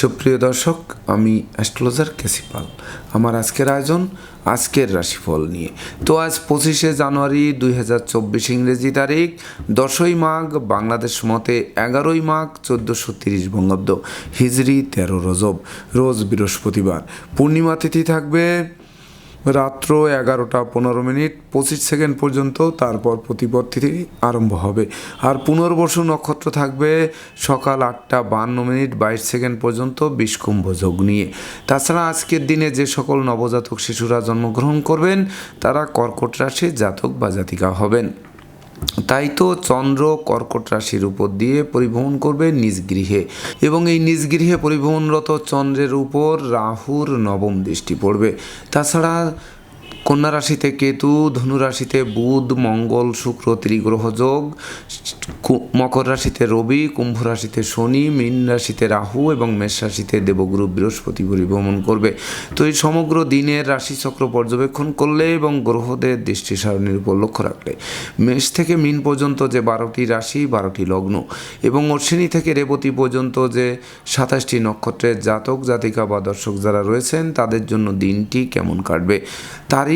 সুপ্রিয় দর্শক, আমি অ্যাস্ট্রোলজার কেসিপাল আমার আজকের আয়োজন আজকের রাশিফল নিয়ে। তো আজ পঁচিশে জানুয়ারি দুই হাজার চব্বিশ ইংরেজি তারিখ, দশই মাঘ, বাংলাদেশ মতে এগারোই মাঘ, চোদ্দোশো তিরিশ বঙ্গাব্দ হিজরি তেরো রজব, রোজ বৃহস্পতিবার। পূর্ণিমা তিথি থাকবে রাত্র এগারোটা পনেরো মিনিট, পঁচিশ সেকেন্ড পর্যন্ত তারপর প্রতিপত্তি আরম্ভ হবে। আর পুনর্বসু নক্ষত্র থাকবে সকাল আটটা বান্ন মিনিট, বাইশ সেকেন্ড পর্যন্ত বিষকুম্ভ যোগ নিয়ে। তাছাড়া আজকের দিনে যে সকল নবজাতক শিশুরা জন্মগ্রহণ করবেন, তারা কর্কট রাশির জাতক বা জাতিকা হবেন। তাই তো চন্দ্র কর্কট রাশির উপর দিয়ে পরিভ্রমণ করবে নিজ গৃহে। এবং এই নিজ গৃহে পরিভ্রমণরত চন্দ্রের উপর রাহুর নবম দৃষ্টি পড়বে। তাছাড়া কন্যা রাশিতে কেতু, ধনু রাশিতে বুধ, মঙ্গল, শুক্র, ত্রিগ্রহ যোগ, কু- মকর রাশিতে রবি, কুম্ভ রাশিতে শনি, মীন রাশিতে রাহু এবং মেষ রাশিতে দেবগুরু, বৃহস্পতি পরিভ্রমণ করবে। তো এই সমগ্র দিনের রাশিচক্র পর্যবেক্ষণ করলে এবং গ্রহদের দৃষ্টি সারণীর উপর লক্ষ্য রাখলে, মেষ থেকে মিন পর্যন্ত যে বারোটি রাশি, বারোটি লগ্ন এবং অশ্বিনী থেকে রেবতী পর্যন্ত যে সাতাশটি নক্ষত্রের জাতক, জাতিকা বা দর্শক যারা রয়েছেন, তাদের জন্য দিনটি কেমন কাটবে, তারই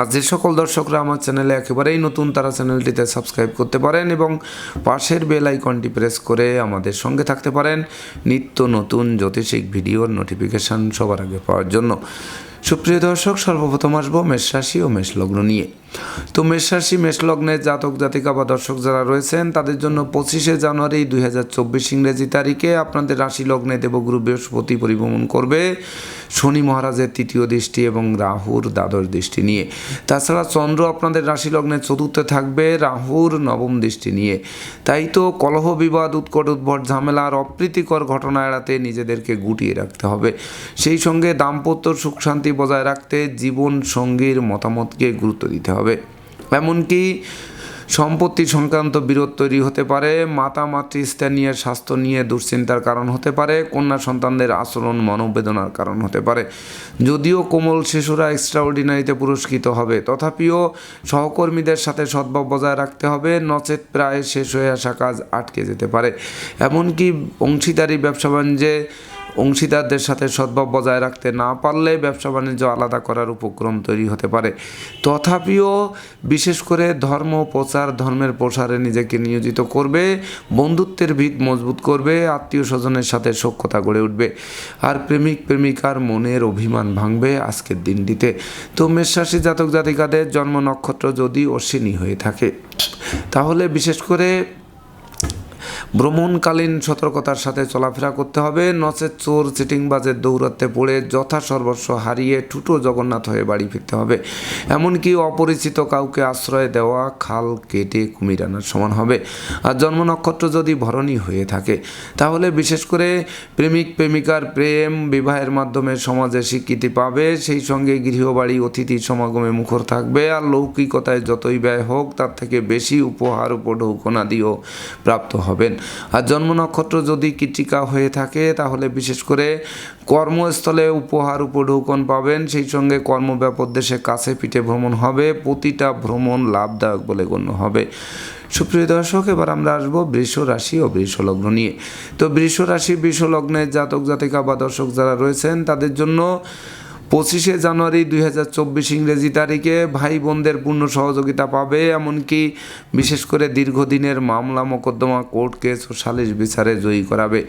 আর যে সকল দর্শকরা আমার চ্যানেলে একেবারেই নতুন, তারা চ্যানেলটিতে সাবস্ক্রাইব করতে পারেন এবং পাশের বেল আইকনটি প্রেস করে আমাদের সঙ্গে থাকতে পারেন নিত্য নতুন জ্যোতিষিক ভিডিওর নোটিফিকেশান সবার আগে পাওয়ার জন্য। সুপ্রিয় দর্শক, সর্বপ্রথম আসব মেষ রাশি ও মেষ লগ্ন নিয়ে। তো মেষ রাশি মেষ লগ্নের জাতক, জাতিকা বা দর্শক যারা রয়েছেন, তাদের জন্য পঁচিশে জানুয়ারি দুই হাজার চব্বিশ ইংরেজি তারিখে আপনাদের রাশি লগ্নে দেবগুরু বৃহস্পতি পরিভ্রমণ করবে। শনি মহারাজের তৃতীয় দৃষ্টি এবং রাহুর দ্বাদশ দৃষ্টি নিয়ে। তাছাড়া চন্দ্র আপনাদের রাশি লগ্নের চতুর্থে থাকবে, রাহুর নবম দৃষ্টি নিয়ে। তাই তো কলহ বিবাদ, উৎকট উদ্ভট ঝামেলা আর অপ্রীতিকর ঘটনা এড়াতে নিজেদেরকে গুটিয়ে রাখতে হবে। সেই সঙ্গে দাম্পত্য সুখ শান্তি বজায় রাখতে জীবন সঙ্গীর মতামতকে গুরুত্ব দিতে হবে। এমনকি সম্পত্তি সংক্রান্ত বিরোধ তৈরি হতে পারে মাতা মাতৃ স্থানীয় স্বাস্থ্য নিয়ে দুশ্চিন্তার কারণ হতে পারে, কন্যা সন্তানদের আচরণ, মনোবেদনার কারণ হতে পারে। যদিও কোমল শিশুরা এক্সট্রাঅর্ডিনারিতে পুরস্কৃত হবে, তথাপিও সহকর্মীদের সাথে সদ্ভাব বজায় রাখতে হবে, নচেত প্রায় শেষ হয়ে আসা কাজ আটকে যেতে পারে। এমনকি অংশীদারি ব্যবসা বাণিজ্যে অংশীদারদের সাথে সদ্ভাব বজায় রাখতে না পারলে ব্যবসা বাণিজ্য আলাদা করার উপক্রম তৈরি হতে পারে। তথাপিও বিশেষ করে ধর্ম, প্রচার, ধর্মের প্রসারে নিজেকে নিয়োজিত করবে, বন্ধুত্বের ভিত মজবুত করবে, আত্মীয় স্বজনের সাথে সখ্যতা গড়ে উঠবে। আর প্রেমিক, প্রেমিকার মনের অভিমান ভাঙবে আজকের দিনটিতে। তো মেষরাশি জাতক জাতিকাদের জন্ম নক্ষত্র যদি অশ্বিনী হয়ে থাকে, তাহলে বিশেষ করে ভ্রমণকালীন সতর্কতার সাথে চলাফেরা করতে হবে। নচেত চোর চিটিংবাজের দৌরাত্মে পড়ে যথা সর্বস্ব হারিয়ে ঠুটো জগন্নাথ হয়ে বাড়ি ফিরতে হবে। এমনকি অপরিচিত কাউকে আশ্রয় দেওয়া, খাল কেটে কুমির আনার সমান হবে। আর জন্ম নক্ষত্র যদি ভরণী হয়ে থাকে, তাহলে বিশেষ করে প্রেমিক, প্রেমিকার প্রেম বিবাহের মাধ্যমে সমাজে স্বীকৃতি পাবে। সেই সঙ্গে গৃহবাড়ি, অতিথি সমাগমে মুখর থাকবে। আর লৌকিকতায় যতই ব্যয় হোক, তার থেকে বেশি উপহার উপ উপঢৌকনাদিও প্রাপ্ত হবেন। আর জন্ম নক্ষত্র যদি কৃতিকা হয়ে থাকে, তাহলে বিশেষ করে কর্মস্থলে উপহার উপঢৌকন পাবেন। সেই সঙ্গে কর্মব্যাপক দেশে কাছে পিঠে ভ্রমণ হবে, প্রতিটা ভ্রমণ লাভদায়ক বলে গণ্য হবে। সুপ্রিয় দর্শক, এবার আমরা আসব বৃষ রাশি ও বৃষ লগ্ন নিয়ে। তো বৃষ রাশি, বৃষ লগ্নের জাতক জাতিকা বা দর্শক যারা রয়েছেন, তাদের জন্য পঁচিশে জানুয়ারি দুই হাজার চব্বিশ ইংরেজি তারিখে ভাই বোনদের পূর্ণ সহযোগিতা পাবে, এমনকি বিশেষ করে দীর্ঘদিনের মামলা মোকদ্দমা কোর্ট কেস ও সালিশ বিচারে জয়ী করাবে।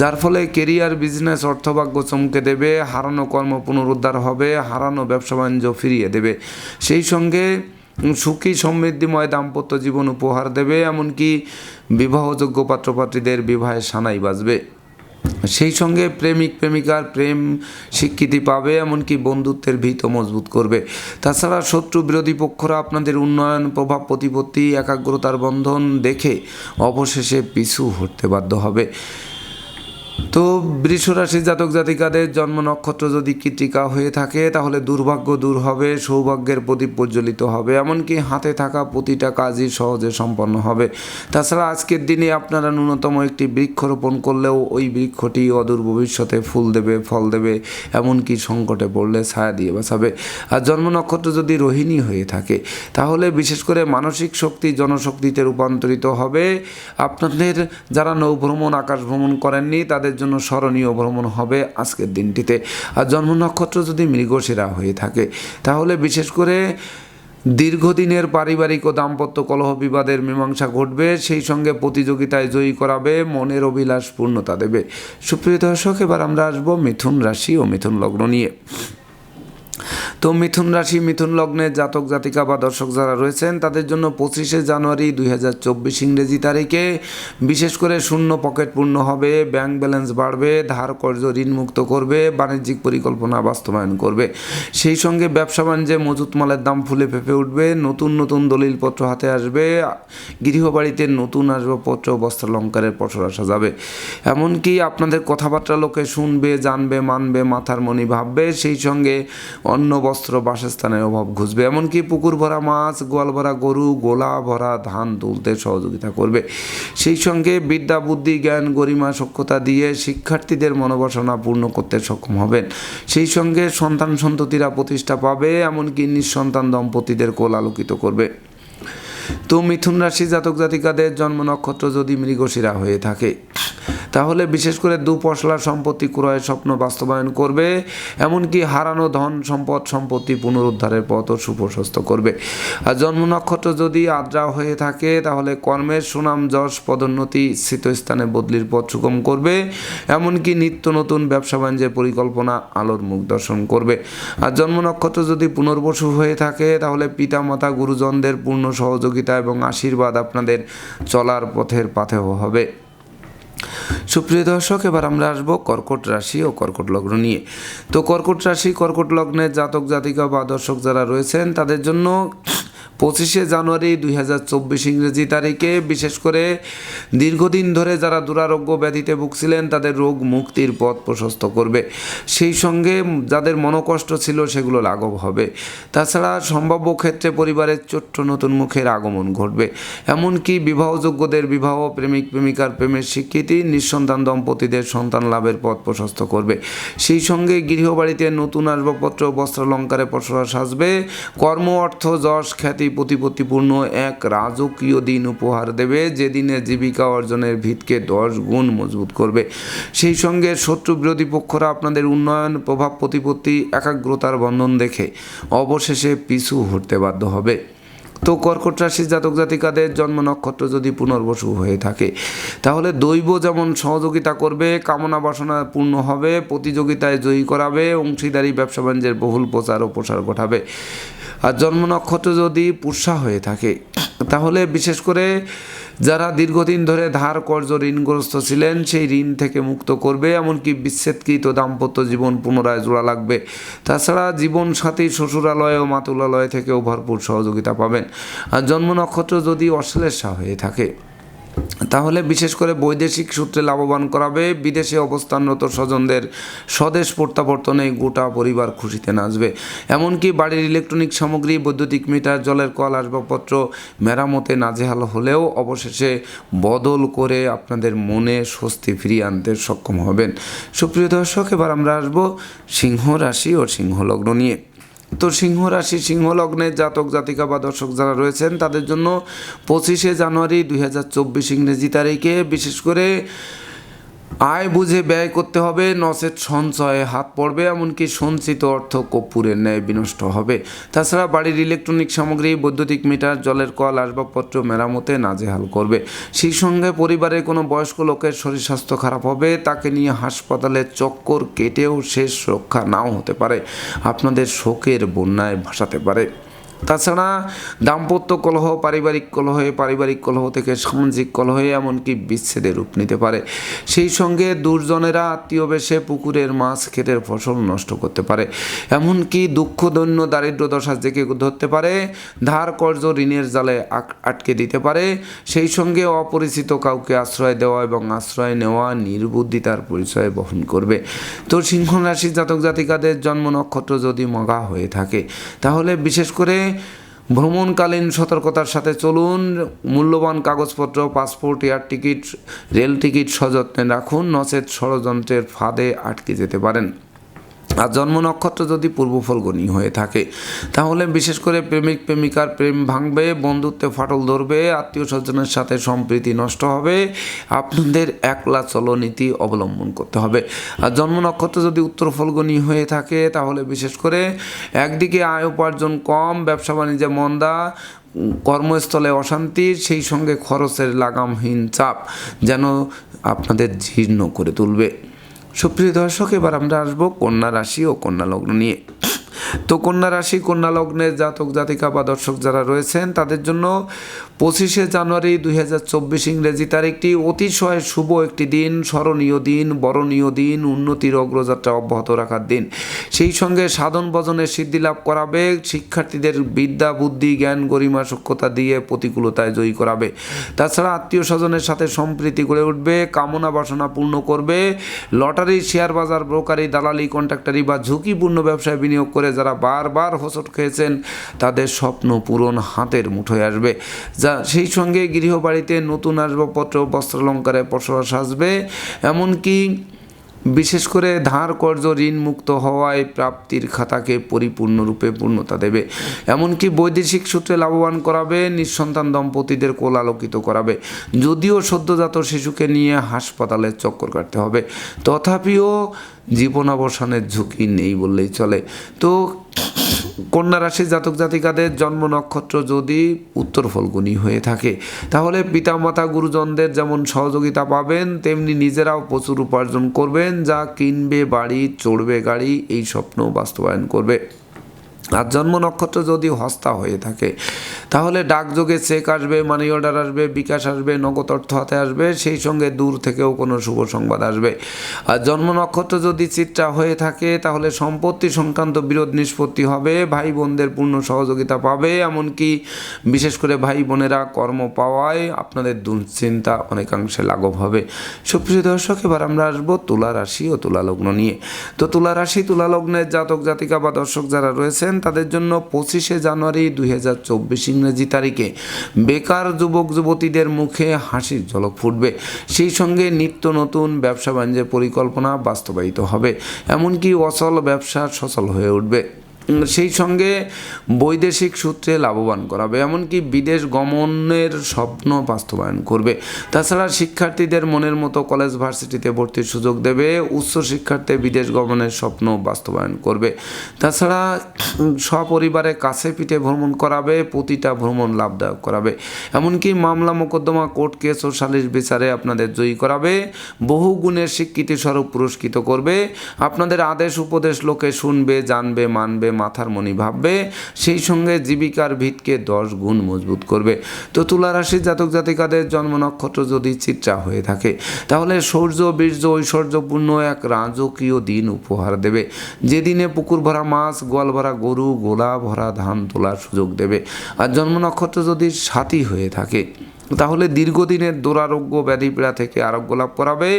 যার ফলে কেরিয়ার, বিজনেস, অর্থভাগ্য চমকে দেবে, হারানো কর্ম পুনরুদ্ধার হবে, হারানো ব্যবসা বাণিজ্য ফিরিয়ে দেবে। সেই সঙ্গে সুখী সমৃদ্ধিময় দাম্পত্য জীবন উপহার দেবে, এমনকি বিবাহযোগ্য পাত্রপাত্রীদের বিবাহে সানাই বাজবে। সেই সঙ্গে প্রেমিক, প্রেমিকার প্রেম স্বীকৃতি পাবে, এমনকি বন্ধুত্বের ভীত মজবুত করবে। তাছাড়া শত্রু বিরোধী পক্ষরা আপনাদের উন্নয়ন, প্রভাব, প্রতিপত্তি, একাগ্রতার বন্ধন দেখে অবশেষে পিছু হতে বাধ্য হবে। তো বৃষরাশি জাতক জাতিকাদের জন্ম নক্ষত্র যদি কৃতিকা হয়ে থাকে, তাহলে দুর্ভাগ্য দূর হবে, সৌভাগ্যের প্রদীপ প্রজ্বলিত হবে। এমনকি হাতে থাকা প্রতিটা কাজই সহজে সম্পন্ন হবে। তাছাড়া আজকের দিনে আপনারা ন্যূনতম একটি বৃক্ষরোপণ করলেও ওই বৃক্ষটি অদূর ভবিষ্যতে ফুল দেবে, ফল দেবে, এমনকি সংকটে পড়লে ছায়া দিয়ে বাঁচাবে। আর জন্ম নক্ষত্র যদি রোহিণী হয়ে থাকে, তাহলে বিশেষ করে মানসিক শক্তি জনশক্তিতে রূপান্তরিত হবে। আপনাদের যারা নৌভ্রমণ আকাশ ভ্রমণ করেননি, তাদের জন্য স্মরণীয় ভ্রমণ হবে আজকের দিনটিতে। আর জন্ম নক্ষত্র যদি মৃগশিরা হয়ে থাকে, তাহলে বিশেষ করে দীর্ঘদিনের পারিবারিক ও দাম্পত্য কলহ বিবাদের মীমাংসা ঘটবে, সেই সঙ্গে প্রতিযোগিতায় জয়ী করাবে, মনের অভিলাষ পূর্ণতা দেবে। সুপ্রিয় দর্শক, এবার আমরা আসব মিথুন রাশি ও মিথুন লগ্ন নিয়ে। তো মিথুন রাশি, মিথুন লগ্নে জাতক, জাতিকা বা দর্শক যারা রয়েছেন, তাদের জন্য পঁচিশে জানুয়ারি দুই হাজার চব্বিশ ইংরেজি তারিখে বিশেষ করে শূন্য পকেট পূর্ণ হবে, ব্যাংক ব্যালেন্স বাড়বে, ধার কর্য ঋণমুক্ত করবে, বাণিজ্যিক পরিকল্পনা বাস্তবায়ন করবে। সেই সঙ্গে ব্যবসা বাণিজ্যে মজুত মালের দাম ফুলে ফেপে উঠবে, নতুন নতুন দলিলপত্র হাতে আসবে, গৃহবাড়িতে নতুন আসবাবপত্র বস্ত্রালঙ্কারের পসরা সাজাবে এমনকি আপনাদের কথাবার্তা লোকে শুনবে, জানবে, মানবে, মাথার মনি ভাববে, সেই সঙ্গে অন্ন বস্ত্র বাসস্থানের অভাব ঘুষবে। এমনকি পুকুর ভরা মাছ, গোয়াল ভরা গরু, গোলা ভরা ধান তুলতে সহযোগিতা করবে। সেই সঙ্গে বিদ্যা, বুদ্ধি, জ্ঞান, গরিমা, সক্ষতা দিয়ে শিক্ষার্থীদের মনোবাসনা পূর্ণ করতে সক্ষম হবেন। সেই সঙ্গে সন্তান সন্ততিরা প্রতিষ্ঠা পাবে, এমনকি নিঃসন্তান দম্পতিদের কোল আলোকিত করবে। তো মিথুন রাশি জাতক জাতিকাদের জন্ম নক্ষত্র যদি মৃগশিরা হয়ে থাকে। তাহলে বিশেষ করে দু পশলা সম্পত্তি ক্রয়ের স্বপ্ন বাস্তবায়ন করবে, এমনকি হারানো ধন সম্পদ সম্পত্তি পুনরুদ্ধারের পথও সুপ্রশস্ত করবে। আর জন্ম নক্ষত্র যদি আদ্রা হয়ে থাকে, তাহলে কর্মের সুনাম, যশ, পদোন্নতি স্থিত স্থানে বদলির পথ সুগম করবে, এমনকি নিত্য নতুন ব্যবসা বাণিজ্যের পরিকল্পনা আলোর মুখ দর্শন করবে। আর জন্ম নক্ষত্র যদি পুনর্বসু হয়ে থাকে, তাহলে পিতামাতা, গুরুজনদের পূর্ণ সহযোগিতা এবং আশীর্বাদ আপনাদের চলার পথের পাথেও হবে। সুপ্রিয় দর্শক, এবার আমরা আসব কর্কট রাশি ও কর্কট লগ্ন নিয়ে। তো কর্কট রাশি, কর্কট লগ্নের জাতক জাতিকা বা দর্শক যারা রয়েছেন, তাদের জন্য পঁচিশে জানুয়ারি দুই হাজার চব্বিশ ইংরেজি তারিখে, বিশেষ করে দীর্ঘদিন ধরে যারা দুরারোগ্য ব্যাধিতে ভুগছিলেন, তাদের রোগ মুক্তির পথ প্রশস্ত করবে। সেই সঙ্গে যাদের মনোকষ্ট ছিল, সেগুলো লাঘব হবে। তাছাড়া সম্ভাব্য ক্ষেত্রে পরিবারের ছোট্ট নতুন মুখের আগমন ঘটবে। এমনকি বিবাহযোগ্যদের বিবাহ, প্রেমিক প্রেমিকার প্রেমের স্বীকৃতি, নিঃসন্তান দম্পতিদের সন্তান লাভের পথ প্রশস্ত করবে। সেই সঙ্গে গৃহবাড়িতে নতুন আসবাবপত্র, বস্ত্রালঙ্কারে পসরা সাজবে। কর্ম, অর্থ, যশ, খ্যাতি প্রতিপত্তিপূর্ণ এক রাজকীয় দিন উপহার দেবে, যে দিনে জীবিকা অর্জনের ভিতকে দশ গুণ মজবুত করবে। সেই সঙ্গে শত্রু বিরোধী পক্ষরা আপনাদের উন্নয়ন, প্রভাব, প্রতিপত্তি, একাগ্রতার বন্ধন দেখে অবশেষে পিছু হতে বাধ্য হবে। তো কর্কট রাশির জাতক জাতিকাদের জন্ম নক্ষত্র যদি পুনর্বসু হয়ে থাকে, তাহলে দৈব যেমন সহযোগিতা করবে, কামনা বাসনা পূর্ণ হবে, প্রতিযোগিতায় জয়ী করাবে, অংশীদারি, ব্যবসা বাণিজ্যের বহুল প্রচার ও প্রসার ঘটাবে। আর জন্ম নক্ষত্র যদি পুষা হয়ে থাকে, তাহলে বিশেষ করে যারা দীর্ঘদিন ধরে ধার কর্য ঋণগ্রস্ত ছিলেন, সেই ঋণ থেকে মুক্ত করবে, এমনকি বিচ্ছেদকৃত দাম্পত্য জীবন পুনরায় জোড়া লাগবে। তাছাড়া জীবন সাথী, শ্বশুরালয় ও মাতুলালয় থেকেও ভরপুর সহযোগিতা পাবেন। আর জন্ম নক্ষত্র যদি অশ্লেষা হয়ে থাকে তাহলে বিশেষ করে বৈদেশিক সূত্রে লাভবান করাবে বিদেশে অবস্থানরত স্বজনদের স্বদেশ প্রত্যাবর্তনে গোটা পরিবার খুশিতে নাচবে। এমনকি বাড়ির ইলেকট্রনিক সামগ্রী, বৈদ্যুতিক মিটার, জলের কল, আসবাবপত্র মেরামতে নাজেহাল হলেও অবশেষে বদল করে আপনাদের মনে স্বস্তি ফিরিয়ে আনতে সক্ষম হবেন। সুপ্রিয় দর্শক, এবার আমরা আসব সিংহ রাশি ও সিংহ লগ্ন নিয়ে। তো সিংহ রাশি সিংহ লগ্নের জাতক, জাতিকা বা দর্শক যারা রয়েছেন, তাদের জন্য পঁচিশে জানুয়ারি দুই হাজার চব্বিশ ইংরেজি তারিখে বিশেষ করে আয় বুঝে ব্যয় করতে হবে নচেত সঞ্চয়ে হাত পড়বে, এমনকি সঞ্চিত অর্থ কর্পূরের ন্যায় বিনষ্ট হবে। তাছাড়া বাড়ির ইলেকট্রনিক সামগ্রী, বৈদ্যুতিক মিটার, জলের কল, আসবাবপত্র মেরামতে নাজেহাল করবে। সেই সঙ্গে পরিবারের কোনো বয়স্ক লোকের শরীর স্বাস্থ্য খারাপ হবে, তাকে নিয়ে হাসপাতালে চক্কর কেটেও শেষ রক্ষা নাও হতে পারে। আপনাদের শোকের বন্যায় ভাসাতে পারে। তাছাড়া দাম্পত্য কলহ, পারিবারিক কলহে পারিবারিক কলহ থেকে সামাজিক কলহে এমনকি বিচ্ছেদের রূপ নিতে পারে। সেই সঙ্গে দুর্জনেরা আত্মীয় বেশে পুকুরের মাছ ক্ষেতের ফসল নষ্ট করতে পারে। এমনকি দুঃখ, দৈন্য, দারিদ্র দশা জেগে ধরতে পারে। ধার, কর্জ, ঋণের জালে আটকে দিতে পারে। সেই সঙ্গে অপরিচিত কাউকে আশ্রয় দেওয়া এবং আশ্রয় নেওয়া নির্বুদ্ধিতার পরিচয় বহন করবে। তো সিংহ রাশির জাতক জাতিকাদের জন্ম নক্ষত্র যদি মগা হয়ে থাকে, তাহলে বিশেষ করে ভ্রমণকালীন সতর্কতার সাথে চলুন। মূল্যবান কাগজপত্র, passport, air ticket, rail ticket সযত্নে রাখুন। নচেত ষড়যন্ত্রের ফাঁদে আটকে যেতে পারেন। আর জন্ম নক্ষত্র যদি পূর্ব ফলগণী হয়ে থাকে, তাহলে বিশেষ করে প্রেমিক, প্রেমিকার প্রেম ভাঙবে, বন্ধুত্বে ফাটল ধরবে আত্মীয় স্বজনের সাথে সম্প্রীতি নষ্ট হবে, আপনাদের একলা চলনীতি অবলম্বন করতে হবে। আর জন্ম নক্ষত্র যদি উত্তর ফলগণী হয়ে থাকে, তাহলে বিশেষ করে একদিকে আয় উপার্জন কম, ব্যবসা বাণিজ্যে মন্দা, কর্মস্থলে অশান্তি, সেই সঙ্গে খরচের লাগামহীন চাপ যেন আপনাদের জীর্ণ করে তুলবে। সুপ্রিয় দর্শক, এবার আমরা আসব কন্যা রাশি ও কন্যা লগ্ন নিয়ে। তো কন্যা রাশি, কন্যা লগ্নের জাতক, জাতিকা বা দর্শক যারা রয়েছেন, তাদের জন্য পঁচিশে জানুয়ারি দুই হাজার চব্বিশ ইংরেজি তারিখটি অতিশয় শুভ একটি দিন, স্মরণীয় দিন, বরণীয় দিন, উন্নতির অগ্রযাত্রা অব্যাহত রাখার দিন। সেই সঙ্গে সাধন ভজনের সিদ্ধি লাভ করাবে, শিক্ষার্থীদের বিদ্যা, বুদ্ধি, জ্ঞান, গরিমা, সক্ষতা দিয়ে প্রতিকূলতায় জয়ী করাবে। তাছাড়া আত্মীয় স্বজনের সাথে সম্প্রীতি গড়ে উঠবে, কামনা বাসনা পূর্ণ করবে। লটারি, শেয়ার বাজার, ব্রোকারি, দালালি, কন্ট্রাক্টারি বা ঝুঁকিপূর্ণ ব্যবসায় বিনিয়োগ করে যারা বারবার হোঁচট খেয়েছেন, তাদের স্বপ্ন পূরণ হাতের মুঠোয় আসবে। যা সেই সঙ্গে গৃহবাড়িতে নতুন আসবাবপত্র, বস্ত্রালঙ্কারে পসরা সাজবে। এমনকি বিশেষ করে ধার কর্য ঋণ মুক্ত হওয়ায় প্রাপ্তির খাতাকে পরিপূর্ণরূপে পূর্ণতা দেবে। এমনকি বৈদেশিক সূত্রে লাভবান করাবে, নিঃসন্তান দম্পতিদের কোল আলোকিত করাবে। যদিও সদ্যজাত শিশুকে নিয়ে হাসপাতালে চক্কর কাটতে হবে, তথাপিও জীবনাবসানের ঝুঁকি নেই বললেই চলে। তো কন্যা রাশির জাতক জাতিকাদের জন্ম নক্ষত্র যদি উত্তর ফলগুনি হয়ে থাকে, তাহলে পিতামাতা গুরুজনদের যেমন সহযোগিতা পাবেন, তেমনি নিজেরাও প্রচুর উপার্জন করবেন, যা কিনবে, বাড়ি, চড়বে গাড়ি, এই স্বপ্ন বাস্তবায়ন করবে। আর জন্ম নক্ষত্র যদি হস্তা হয়ে থাকে, তাহলে ডাকযোগে চেক আসবে মানি অর্ডার আসবে, বিকাশ আসবে, নগদ অর্থ হাতে আসবে, সেই সঙ্গে দূর থেকেও কোনো শুভ সংবাদ আসবে। আর জন্ম নক্ষত্র যদি চিত্রা হয়ে থাকে, তাহলে সম্পত্তি সংক্রান্ত বিরোধ নিষ্পত্তি হবে ভাই বোনদের পূর্ণ সহযোগিতা পাবে, এমনকি বিশেষ করে ভাই বোনেরা কর্ম পাওয়ায় আপনাদের দুশ্চিন্তা অনেকাংশে লাঘব হবে। সুপ্রিয় দর্শক, এবার আমরা আসব তুলা রাশি ও তুলা লগ্ন নিয়ে। তো তুলা রাশি, তুলা লগ্নের জাতক জাতিকা বা দর্শক যারা রয়েছেন তাদের জন্য পঁচিশে জানুয়ারি দুই হাজার চব্বিশ ইংরেজি তারিখে। বেকার যুবক, যুবতীদের মুখে হাসির ঝলক ফুটবে। সেই সঙ্গে নিত্য নতুন ব্যবসা বাণিজ্যের পরিকল্পনা বাস্তবায়িত হবে। এমনকি অচল ব্যবসা সচল হয়ে উঠবে। সেই সঙ্গে বৈদেশিক সূত্রে লাভবান করাবে, এমনকি বিদেশ গমনের স্বপ্ন বাস্তবায়ন করবে। তাছাড়া শিক্ষার্থীদের মনের মতো কলেজ ভার্সিটিতে ভর্তির সুযোগ দেবে, উচ্চ শিক্ষার্থী বিদেশ গমনের স্বপ্ন বাস্তবায়ন করবে। তাছাড়া সপরিবারে কাছে পিঠে ভ্রমণ করাবে, প্রতিটা ভ্রমণ লাভদায়ক করাবে। এমনকি মামলা মোকদ্দমা কোর্ট কেস ও সালিশ বিচারে আপনাদের জয়ী করাবে বহু গুণের স্বীকৃতি স্বরূপ পুরস্কৃত করবে। আপনাদের আদেশ উপদেশ লোকে শুনবে, জানবে, মানবে মাথার মনি ভাববে, সেই সঙ্গে জীবিকার ভিতকে দশ গুণ মজবুত করবে। তো তুলা রাশির জাতক জাতিকাদের জন্ম নক্ষত্র যদি চিত্রা হয়ে থাকে, তাহলে সৌর্য, বীর্য, ঐশ্বর্যপূর্ণ এক রাজকীয় দিন উপহার দেবে। যেদিনে পুকুর ভরা মাছ, গোয়াল ভরা গরু গোলা ভরা ধান তোলার সুযোগ দেবে। আর জন্ম নক্ষত্র যদি সাথী হয়ে থাকে তাহলে দীর্ঘদিনের দুরারোগ্য ব্যাধিপীড়া থেকে আরোগ্য লাভ করাবে।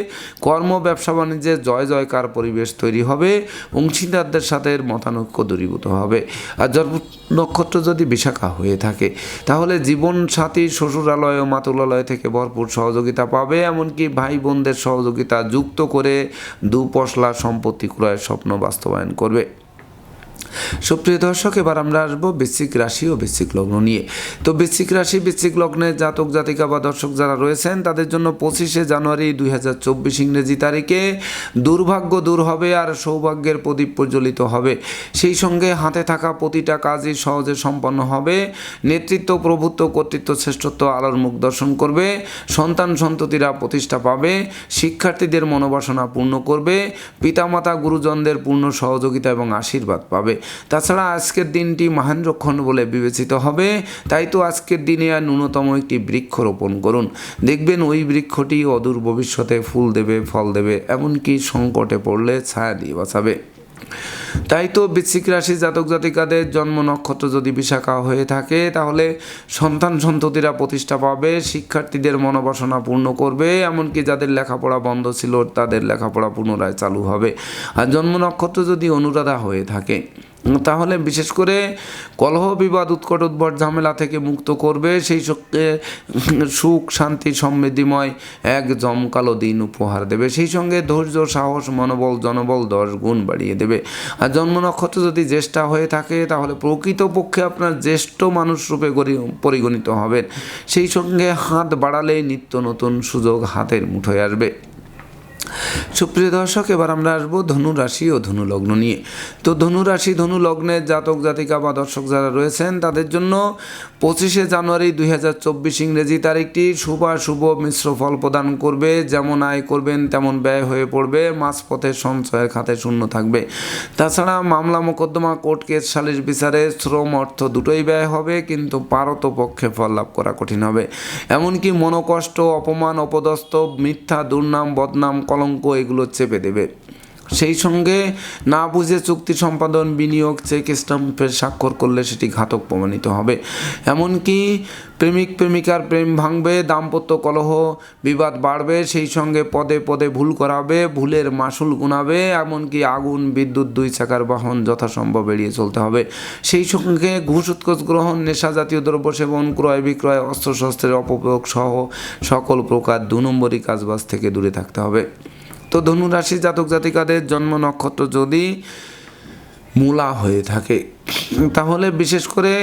কর্ম, ব্যবসা, বাণিজ্যে জয়, জয়কার পরিবেশ তৈরি হবে অংশীদারদের সাথে মতানৈক্য দূরীভূত হবে। আর জন্ম নক্ষত্র যদি বিশাখা হয়ে থাকে, তাহলে জীবন সাথী শ্বশুরালয় ও মাতুলালয় থেকে ভরপুর সহযোগিতা পাবে। এমনকি ভাই বোনদের সহযোগিতা যুক্ত করে দুপশলা সম্পত্তি ক্রয়ের স্বপ্ন বাস্তবায়ন করবে। সুপ্রিয় দর্শক, এবার আমরা আসব বৃশ্চিক রাশি ও বৃশ্চিক লগ্ন নিয়ে। তো বৃশ্চিক রাশি বৃশ্চিক লগ্নে জাতক, জাতিকা বা দর্শক যারা রয়েছেন, তাদের জন্য পঁচিশে জানুয়ারি দুই হাজার চব্বিশ ইংরেজি তারিখে দুর্ভাগ্য দূর হবে আর সৌভাগ্যের প্রদীপ প্রজ্বলিত হবে। সেই সঙ্গে হাতে থাকা প্রতিটা কাজই সহজে সম্পন্ন হবে। নেতৃত্ব, প্রভুত্ব, কর্তৃত্ব, শ্রেষ্ঠত্ব, আলোর মুখ দর্শন করবে। সন্তান সন্ততিরা প্রতিষ্ঠা পাবে। শিক্ষার্থীদের মনোবাসনা পূর্ণ করবে। পিতামাতা, গুরুজনদের পূর্ণ সহযোগিতা এবং আশীর্বাদ পাবে। তাছাড়া আজকের দিনটি মহেন্দ্রক্ষণ বলে বিবেচিত হবে। তাই তো আজকের দিনে আর ন্যূনতম একটি বৃক্ষ রোপণ করুন। দেখবেন ওই বৃক্ষটি অদূর ভবিষ্যতে ফুল দেবে, ফল দেবে, এমনকি সংকটে পড়লে ছায়া দিয়ে বাঁচাবে। তাই তো বৃশ্চিক রাশি জাতক জাতিকাদের জন্ম নক্ষত্র যদি বিশাখা হয়ে থাকে, তাহলে সন্তান সন্ততিরা প্রতিষ্ঠা পাবে, শিক্ষার্থীদের মনোবাসনা পূর্ণ করবে, এমনকি যাদের লেখাপড়া বন্ধ ছিল তাদের লেখাপড়া পুনরায় চালু হবে। আর জন্ম নক্ষত্র যদি অনুরাধা হয়ে থাকে তাহলে বিশেষ করে কলহ বিবাদ, উৎকট উদ্ভট ঝামেলা থেকে মুক্ত করবে সেই সঙ্গে সুখ, শান্তি, সমৃদ্ধিময় এক জমকালো দিন উপহার দেবে। সেই সঙ্গে ধৈর্য, সাহস, মনোবল, জনবল দশ গুণ বাড়িয়ে দেবে। আর জন্ম নক্ষত্র যদি জ্যেষ্ঠা হয়ে থাকে, তাহলে প্রকৃতপক্ষে আপনার জ্যেষ্ঠ মানুষ রূপে পরিগণিত হবেন। সেই সঙ্গে হাত বাড়ালেই নিত্য নতুন সুযোগ হাতের মুঠোয় আসবে। সুপ্রিয় দর্শক, এবার আমরা আসব ধনু রাশি ও ধনু লগ্ন নিয়ে। তো ধনু রাশি ধনু লগ্নের জাতক, জাতিকা বা দর্শক যারা রয়েছেন, তাদের জন্য পঁচিশে জানুয়ারি দুই হাজার চব্বিশ ইংরেজি তারিখটি শুভ মিশ্র ফল প্রদান করবে। যেমন আয় করবেন, তেমন ব্যয় হয়ে পড়বে। মাঝপথে সঞ্চয়ের খাতে শূন্য থাকবে। তাছাড়া মামলা, মোকদ্দমা, কোর্ট কেস, সালিশ বিচারে শ্রম অর্থ দুটোই ব্যয় হবে, কিন্তু পারত পক্ষে ফল লাভ করা কঠিন হবে। এমনকি মনোকষ্ট, অপমান, অপদস্থ, মিথ্যা, দুর্নাম, বদনাম, কলঙ্ক এগুলো চেপে দেবে। সেই সঙ্গে না বুঝে চুক্তি সম্পাদন, বিনিয়োগ চেক স্টাম্পের স্বাক্ষর করলে সেটি ঘাতক প্রমাণিত হবে। এমনকি প্রেমিক, প্রেমিকার প্রেম ভাঙবে, দাম্পত্য কলহ, বিবাদ বাড়বে, সেই সঙ্গে পদে পদে ভুল করাবে, ভুলের মাসুল গুনাবে, এমনকি আগুন, বিদ্যুৎ, দুই চাকার বাহন যথাসম্ভব এড়িয়ে চলতে হবে। সেই সঙ্গে ঘুষ, উৎকোচ, গ্রহণ, নেশা জাতীয় দ্রব্য সেবন, ক্রয় বিক্রয়, অস্ত্রশস্ত্রের অপপ্রয়োগ সহ সকল প্রকার দু নম্বরই কাজবাজ থেকে দূরে থাকতে হবে। তো ধনুরাশি জাতক জাতিকাদের জন্ম নক্ষত্র যদি মূলা হয়ে থাকে তাহলে বিশেষ করে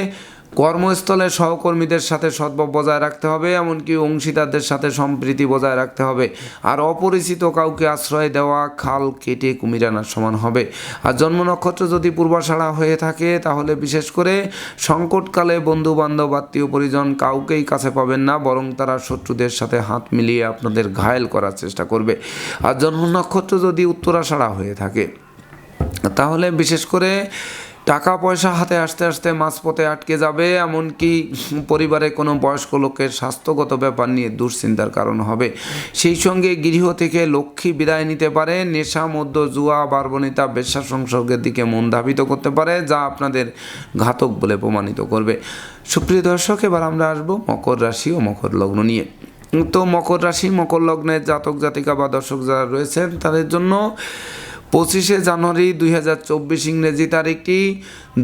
কর্মস্থলে সহকর্মীদের সাথে সদ্ভাব বজায় রাখতে হবে, এমনকি অংশীদারদের সাথে সম্প্রীতি বজায় রাখতে হবে। আর অপরিচিত কাউকে আশ্রয় দেওয়া, খাল কেটে কুমির আনার সমান হবে। আর জন্ম নক্ষত্র যদি পূর্বাষাড়া হয়ে থাকে, তাহলে বিশেষ করে সংকটকালে বন্ধু বান্ধব আত্মীয় পরিজন কাউকেই কাছে পাবেন না, বরং তারা শত্রুদের সাথে হাত মিলিয়ে আপনাদের ঘায়েল করার চেষ্টা করবে। আর জন্ম নক্ষত্র যদি উত্তরাষাড়া হয়ে থাকে, তাহলে বিশেষ করে টাকা পয়সা হাতে আসতে আসতে মাঝপথে আটকে যাবে, এমনকি পরিবারে কোনো বয়স্ক লোকের স্বাস্থ্যগত ব্যাপার নিয়ে দুশ্চিন্তার কারণ হবে। সেই সঙ্গে গৃহ থেকে লক্ষ্মী বিদায় নিতে পারে, নেশা মধ্য জুয়া, বার্বনিতা বেশ্যা সংসর্গের দিকে মন ধাবিত করতে পারে, যা আপনাদের ঘাতক বলে প্রমাণিত করবে। সুপ্রিয় দর্শক, এবার আমরা আসব মকর রাশি ও মকর লগ্ন নিয়ে। তো মকর রাশি, মকর লগ্নের জাতক জাতিকা বা দর্শক যারা রয়েছেন, তাদের জন্য পঁচিশে জানুয়ারি দুই হাজার চব্বিশ ইংরেজি তারিখটি।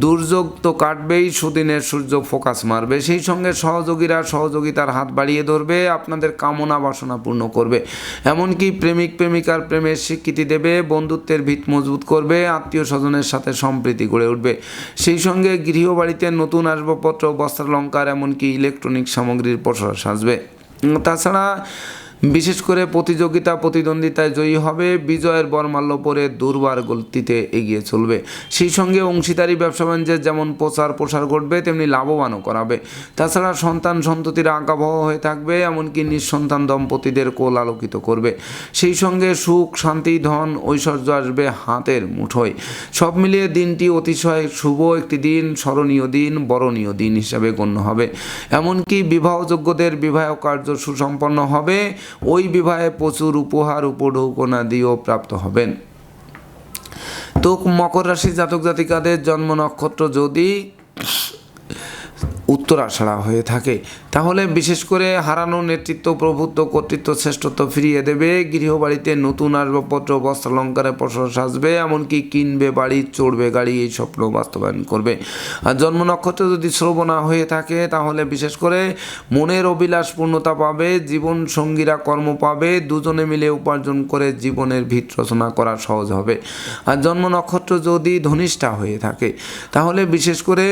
দুর্যোগ তো কাটবেই, সুদিনের সূর্য ফোকাস মারবে। সেই সঙ্গে সহযোগীরা সহযোগিতার হাত বাড়িয়ে ধরবে, আপনাদের কামনা বাসনা পূর্ণ করবে। এমনকি প্রেমিক প্রেমিকার প্রেমের স্বীকৃতি দেবে, বন্ধুত্বের ভিত মজবুত করবে আত্মীয় স্বজনের সাথে সম্প্রীতি গড়ে উঠবে। সেই সঙ্গে গৃহবাড়িতে নতুন আসবাবপত্র, বস্ত্রালঙ্কার, এমনকি ইলেকট্রনিক সামগ্রীর প্রসার সাজবে। তাছাড়া বিশেষ করে প্রতিযোগিতা, প্রতিদ্বন্দ্বিতায় জয়ী হবে। বিজয়ের বর্মাল্য পরে দুর্বার গতিতে এগিয়ে চলবে। সেই সঙ্গে অংশীদারি, ব্যবসা বাণিজ্যের যেমন প্রচার প্রসার ঘটবে, তেমনি লাভবানও করাবে। তাছাড়া সন্তান সন্ততিরা আঁকাবহ হয়ে থাকবে, এমনকি নিঃসন্তান দম্পতিদের কোল আলোকিত করবে। সেই সঙ্গে সুখ, শান্তি, ধন, ঐশ্বর্য আসবে হাতের মুঠোয়। সব মিলিয়ে দিনটি অতিশয় শুভ একটি দিন, স্মরণীয় দিন, বরণীয় দিন হিসাবে গণ্য হবে। এমনকি বিবাহযোগ্যদের বিবাহ কার্য সুসম্পন্ন হবে। ওই বিবাহে প্রচুর উপহার, উপঢৌকনা দিয়েও প্রাপ্ত হবেন। তো মকর রাশি জাতক জাতিকাদের জন্ম নক্ষত্র যদি উত্তরাষাড়া হয়ে থাকে। তাহলে বিশেষ করে হারানো নেতৃত্ব, প্রভুত্ব, কর্তৃত্ব, শ্রেষ্ঠত্ব ফিরিয়ে দেবে, গৃহবাড়িতে নতুন আসবাবপত্র, বস্ত্রালঙ্কারে প্রসার সাজবে, এমনকি কিনবে বাড়ি, চড়বে গাড়ি, এই স্বপ্ন বাস্তবায়ন করবে। আর জন্ম নক্ষত্র যদি শ্রবণা হয়ে থাকে, তাহলে বিশেষ করে মনের অভিলাষ পূর্ণতা পাবে, জীবন সঙ্গীরা কর্ম পাবে, দুজনে মিলে উপার্জন করে জীবনের ভিত রচনা করা সহজ হবে। আর জন্ম নক্ষত্র যদি ধনিষ্ঠা হয়ে থাকে, তাহলে বিশেষ করে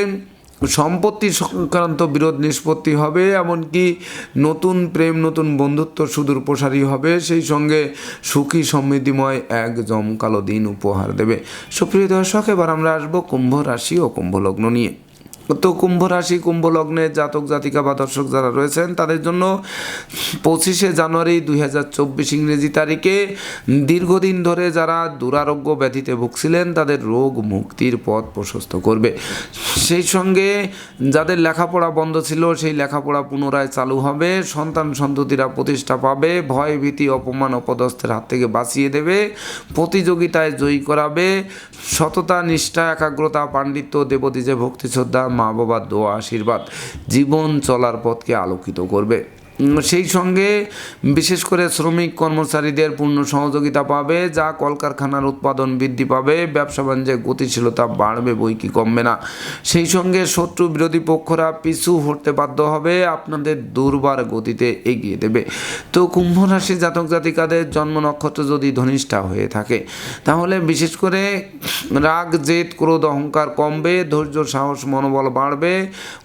সম্পত্তি সংক্রান্ত বিরোধ নিষ্পত্তি হবে, এমনকি নতুন প্রেম, নতুন বন্ধুত্ব সুদূর প্রসারী হবে, সেই সঙ্গে সুখী, সমৃদ্ধিময় এক জমকালো দিন উপহার দেবে। সুপ্রিয় দর্শক, এবার আমরা আসব কুম্ভ রাশি ও কুম্ভ লগ্ন নিয়ে। তো কুম্ভ রাশি, কুম্ভ লগ্নের জাতক, জাতিকা বা দর্শক যারা রয়েছেন, তাদের জন্য পঁচিশে জানুয়ারি দুই হাজার চব্বিশ ইংরেজি তারিখে দীর্ঘদিন ধরে যারা দুরারোগ্য ব্যাধিতে ভুগছিলেন, তাদের রোগ মুক্তির পথ প্রশস্ত করবে। সেই সঙ্গে যাদের লেখাপড়া বন্ধ ছিল, সেই লেখাপড়া পুনরায় চালু হবে। সন্তান সন্ততিরা প্রতিষ্ঠা পাবে, ভয়, ভীতি, অপমান, অপদস্থের হাত থেকে বাঁচিয়ে দেবে, প্রতিযোগিতায় জয়ী করাবে। সততা, নিষ্ঠা, একাগ্রতা, পাণ্ডিত্য, দেবদীজে ভক্তি শ্রদ্ধা মা বাবার দোয়া আশীর্বাদ জীবন চলার পথকে আলোকিত করবে। সেই সঙ্গে বিশেষ করে শ্রমিক কর্মচারীদের পূর্ণ সহযোগিতা পাবে, যা কলকারখানার উৎপাদন বৃদ্ধি পাবে, ব্যবসা বাণিজ্যের গতিশীলতা বাড়বে, বই কি কমবে না। সেই সঙ্গে শত্রু বিরোধী পক্ষরা পিছু হতে বাধ্য হবে, আপনাদের দুর্বার গতিতে এগিয়ে দেবে। তো কুম্ভ রাশি জাতক জাতিকাদের জন্ম নক্ষত্র যদি ধনিষ্ঠা হয়ে থাকে, তাহলে বিশেষ করে রাগ, জেদ, ক্রোধ, অহংকার কমবে, ধৈর্য, সাহস, মনোবল বাড়বে,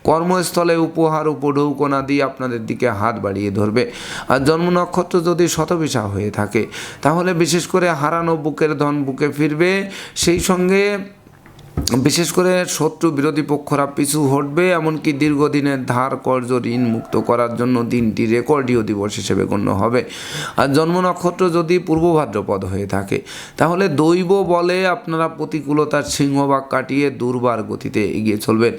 কর্মস্থলে উপহার, উপঢৌকনা দিয়ে আপনাদের দিকে হাত বাড়িয়ে ধরবে। আর জন্ম নক্ষত্র যদি শতবিশা হয়ে থাকে, তাহলে বিশেষ করে হারানো বুকের ধন বুকে ফিরবে। সেই সঙ্গে বিশেষ করে শত্রু বিরোধী পক্ষরা পিছু হটবে, এমনকি দীর্ঘদিনের ধার কর্য ঋণ মুক্ত করার জন্য দিনটি রেকর্ডীয় দিবস হিসেবে গণ্য হবে। আর জন্ম নক্ষত্র যদি পূর্ব ভাদ্রপদ হয়ে থাকে, তাহলে দৈব বলে আপনারা প্রতিকূলতার সিংহভাগ কাটিয়ে দুর্বার গতিতে এগিয়ে চলবেন।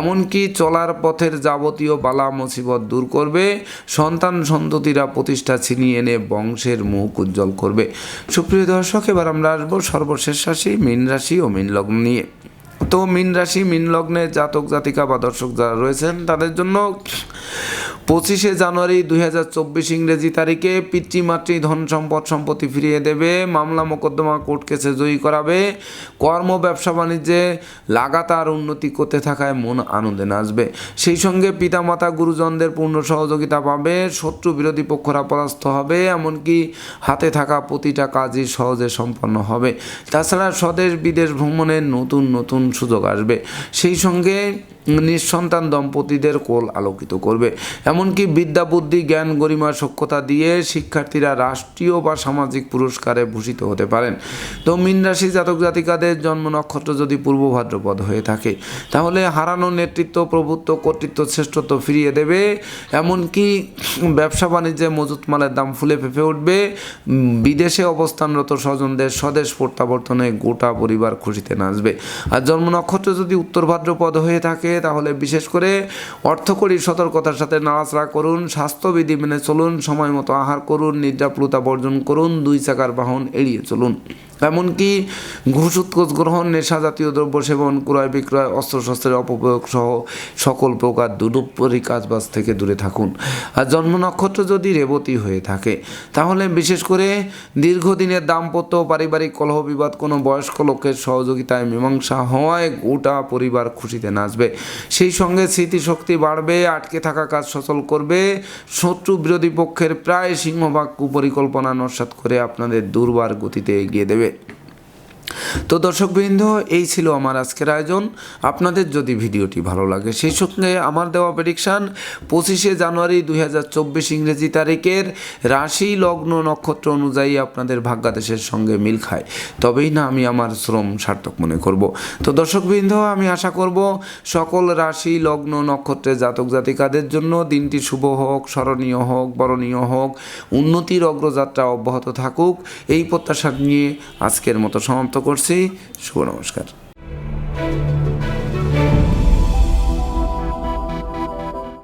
এমনকি চলার পথের যাবতীয় বালা মুসিবত দূর করবে, সন্তান সন্ততিরা প্রতিষ্ঠা ছিনিয়ে এনে বংশের মুখ উজ্জ্বল করবে। সুপ্রিয় দর্শক, এবার আমরা আসব সর্বশেষ রাশি, মীন রাশি ও মীন লগ্ন নিয়ে। তো মীন রাশি, মীন লগ্নে জাতক, জাতিকা বা দর্শক যারা রয়েছেন, তাদের জন্য পঁচিশে জানুয়ারি দুই হাজার চব্বিশ ইংরেজি তারিখে পিতৃমাতৃ ধন সম্পদ, সম্পত্তি ফিরিয়ে দেবে, মামলা, মোকদ্দমা, কোর্ট কেসে জয়ী করাবে, কর্ম, ব্যবসা, বাণিজ্যে লাগাতার উন্নতি করতে থাকায় মন আনন্দে নাচবে। সেই সঙ্গে পিতামাতা, গুরুজনদের পূর্ণ সহযোগিতা পাবে, শত্রু বিরোধী পক্ষরা পরাস্ত হবে, এমনকি হাতে থাকা প্রতিটা কাজই সহজে সম্পন্ন হবে। তাছাড়া স্বদেশ বিদেশ ভ্রমণের নতুন নতুন সুযোগ আসবে। সেই সঙ্গে নিঃসন্তান দম্পতিদের কোল আলোকিত করবে। এমনকি বিদ্যা, বুদ্ধি, জ্ঞান, গরিমা সক্ষতা দিয়ে শিক্ষার্থীরা রাষ্ট্রীয় বা সামাজিক পুরস্কারে ভূষিত হতে পারেন। তো মীন রাশি জাতক জাতিকাদের জন্ম নক্ষত্র যদি পূর্ব ভাদ্রপদ হয়ে থাকে, তাহলে হারানো নেতৃত্ব, প্রভুত্ব, কর্তৃত্ব, শ্রেষ্ঠত্ব ফিরিয়ে দেবে। এমনকি ব্যবসা বাণিজ্যে মজুত মালের দাম ফুলে ফেঁপে উঠবে। বিদেশে অবস্থানরত স্বজনদের স্বদেশ প্রত্যাবর্তনে গোটা পরিবার খুশিতে নাচবে। আর জন্ম নক্ষত্র যদি উত্তর ভাদ্রপদ হয়ে থাকে তাহলে বিশেষ করে অর্থকরী সতর্কতার সাথে নাড়াচড়া করুন, স্বাস্থ্যবিধি মেনে চলুন, সময় মতো আহার করুন নিদ্রাপ্লুতা বর্জন করুন, দুই চাকার বাহন এড়িয়ে চলুন। এমনকি ঘুষ উৎকোচ গ্রহণ নেশা জাতীয় দ্রব্য সেবন, ক্রয় বিক্রয়, অস্ত্রশস্ত্রের অপপ্রয়োগ সহ সকল প্রকার দুরুপরি কাজবাজ থেকে দূরে থাকুন। আর জন্ম নক্ষত্র যদি রেবতী হয়ে থাকে, তাহলে বিশেষ করে দীর্ঘদিনের দাম্পত্য পারিবারিক কলহ বিবাদ কোনো বয়স্ক লোকের সহযোগিতায় মীমাংসা হওয়ায় গোটা পরিবার খুশিতে নাচবে। সেই সঙ্গে স্মৃতিশক্তি বাড়বে, আটকে থাকা কাজ সচল করবে। শত্রু বিরোধী পক্ষের প্রায় সিংহভাগ কুপরিকল্পনা নস্বাত করে আপনাদের দুর্বার গতিতে এগিয়ে দেবে। it তো দর্শকবৃন্দ, এই ছিল আমার আজকের আয়োজন। আপনাদের যদি ভিডিওটি ভালো লাগে, সেই সঙ্গে আমার দেওয়া প্রেডিকশান পঁচিশে জানুয়ারি দুই হাজার চব্বিশ ইংরেজি তারিখের রাশি লগ্ন নক্ষত্র অনুযায়ী আপনাদের ভাগ্যাদেশের সঙ্গে মিল খায়। তবেই না আমি আমার শ্রম সার্থক মনে করব। তো দর্শকবৃন্দ, আমি আশা করব সকল রাশি লগ্ন নক্ষত্রের জাতক জাতিকাদের জন্য দিনটি শুভ হোক, স্মরণীয় হোক, বরণীয় হোক, উন্নতির অগ্রযাত্রা অব্যাহত থাকুক। এই প্রত্যাশা নিয়ে আজকের মতো সমাপ্ত করছি। শুভ নমস্কার।